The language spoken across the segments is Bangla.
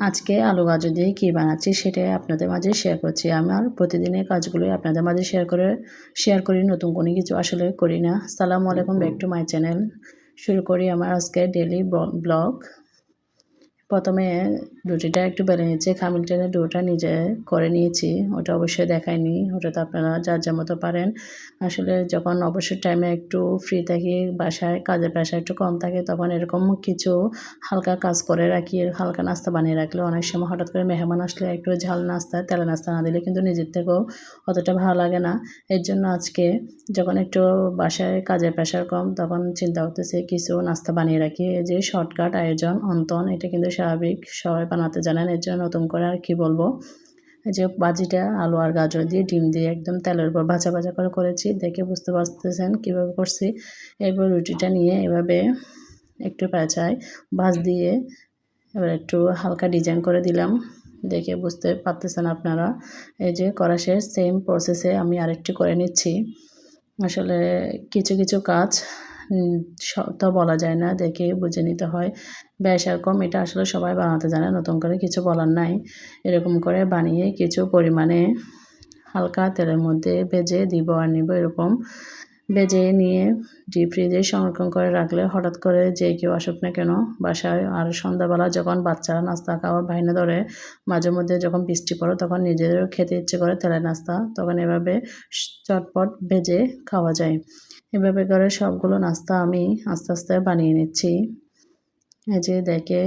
আজকে আলু গাজর দিয়ে কী বানাচ্ছি সেটাই আপনাদের মাঝে শেয়ার করছি। আমার প্রতিদিনের কাজগুলো আপনাদের মাঝে শেয়ার করে শেয়ার করি, নতুন কোনো কিছু আসলে করি না। সালামু আলাইকুম ব্যাক টু মাই চ্যানেল শুরু করি আমার আজকে ডেলি ব্লগ প্রথমে রুটিটা একটু বেলে নিয়েছি খামিলটা ডোটা নিজে করে নিয়েছি, ওটা অবশ্যই দেখায়নি, ওটা তো আপনারা যার যা মতো পারেন। আসলে যখন অবশ্যই টাইমে একটু ফ্রি থাকি, বাসায় কাজের প্রেশার একটু কম থাকে, তখন এরকম কিছু হালকা কাজ করে রাখি, হালকা নাস্তা বানিয়ে রাখলে অনেক সময় হঠাৎ করে মেহমান আসলে একটু ঝাল নাস্তা, তেলে নাস্তা না দিলে কিন্তু নিজের থেকেও অতটা ভালো লাগে না। এর জন্য আজকে যখন একটু বাসায় কাজের প্রেশার কম, তখন চিন্তা করতেছি কিছু নাস্তা বানিয়ে রাখি যে শর্টকাট আয়োজন, অন্তন, এটা কিন্তু স্বাভাবিক সবাই বানাতে জানেন, এর জন্য নতুন করে আর কি বলব? এই যে বাজিটা, আলু আর গাজর দিয়ে ডিম দিয়ে একদম তেলের উপর ভাজা ভাজা করে করেছি, দেখে বুঝতে পারতেছেন কীভাবে করছি? এরপর রুটিটা নিয়ে এভাবে একটু পেঁচায়, ভাজ দিয়ে এবার একটু হালকা ডিজাইন করে দিলাম। দেখে বুঝতে পারতেছেন আপনারা। এই যে করা শেষ সেম প্রসেসে আমি আরেকটি করে নিচ্ছি। আসলে কিছু কিছু কাজ তো বলা যায় না, দেখে বুঝে নিতে হয়। ব্যাস এরকম এটা আসলে সবাই বানাতে জানে, নতুন করে কিছু বলার নাই। এরকম করে বানিয়ে কিছু পরিমাণে হালকা তেলের মধ্যে ভেজে দিব আর নিব এরকম। ভেজে নিয়ে ডিপ ফ্রিজে সংরক্ষণ করে রাখলে হঠাৎ করে যে কেউ আসুক না কেন বাসায়। আর সন্ধ্যাবেলা যখন বাচ্চারা নাস্তা খাওয়ার বাইনে ধরে, মাঝে মধ্যে যখন বৃষ্টি পড়ে তখন নিজেদেরও খেতে ইচ্ছে করে তেলের নাস্তা, তখন এভাবে চটপট ভেজে খাওয়া যায়। এভাবে করে সবগুলো নাস্তা আমি আস্তে আস্তে বানিয়ে নিচ্ছি। এই যে দেখে,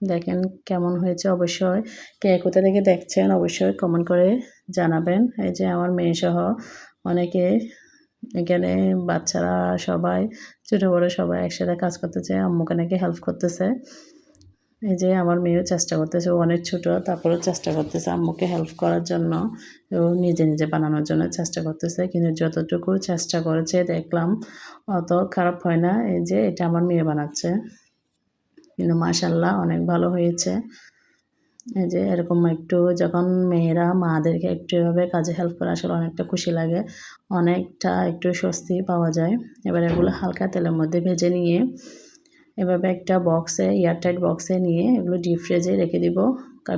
দেখেন কেমন হয়েছে অবশ্যই। কে কোথা থেকে দেখছেন অবশ্যই কমেন্ট করে জানাবেন। এই যে আমার মেয়ে সহ অনেকে এখানে বাচ্চারা সবাই, ছোটো বড়ো সবাই একসাথে কাজ করতেছে, আম্মুকে নাকি হেল্প করতেছে। এই যে আমার মেয়েও চেষ্টা করতেছে, ও অনেক ছোটো, তারপরেও চেষ্টা করতেছে আম্মুকে হেল্প করার জন্য। ও নিজে নিজে বানানোর জন্য চেষ্টা করতেছে, কিন্তু যতটুকু চেষ্টা করেছে দেখলাম অত খারাপ হয় না। এই যে এটা আমার মেয়ে বানাচ্ছে। কিন্তু মাশাল্লাহ অনেক ভালো হয়েছে। এই যে এরকম একটু যখন মেয়েরা মাদেরকে একটু এভাবে কাজে হেল্প করে আসলে অনেকটা খুশি লাগে, অনেকটা একটু স্বস্তি পাওয়া যায়। এবার এগুলো হালকা তেলের মধ্যে ভেজে নিয়ে, এভাবে একটা বক্সে এয়ারটাইট বক্সে নিয়ে এগুলো ডিপ ফ্রিজে রেখে দিব।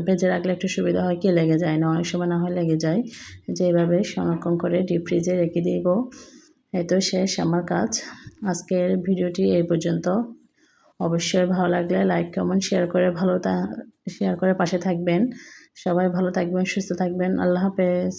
ভেজে রাখলে একটু সুবিধা হয় কি লেগে যায় না, অনেক সময় না হয় লেগে যায়। যে এভাবে সংরক্ষণ করে ডিপ ফ্রিজে রেখে দিব। এই তো শেষ আমার কাজ। আজকের ভিডিওটি এই পর্যন্ত। অবশ্যই ভালো লাগলে লাইক কমেন্ট শেয়ার করে ভালো শেয়ার করে পাশে থাকবেন। সবাই ভালো থাকবেন, সুস্থ থাকবেন। আল্লাহ হাফেজ।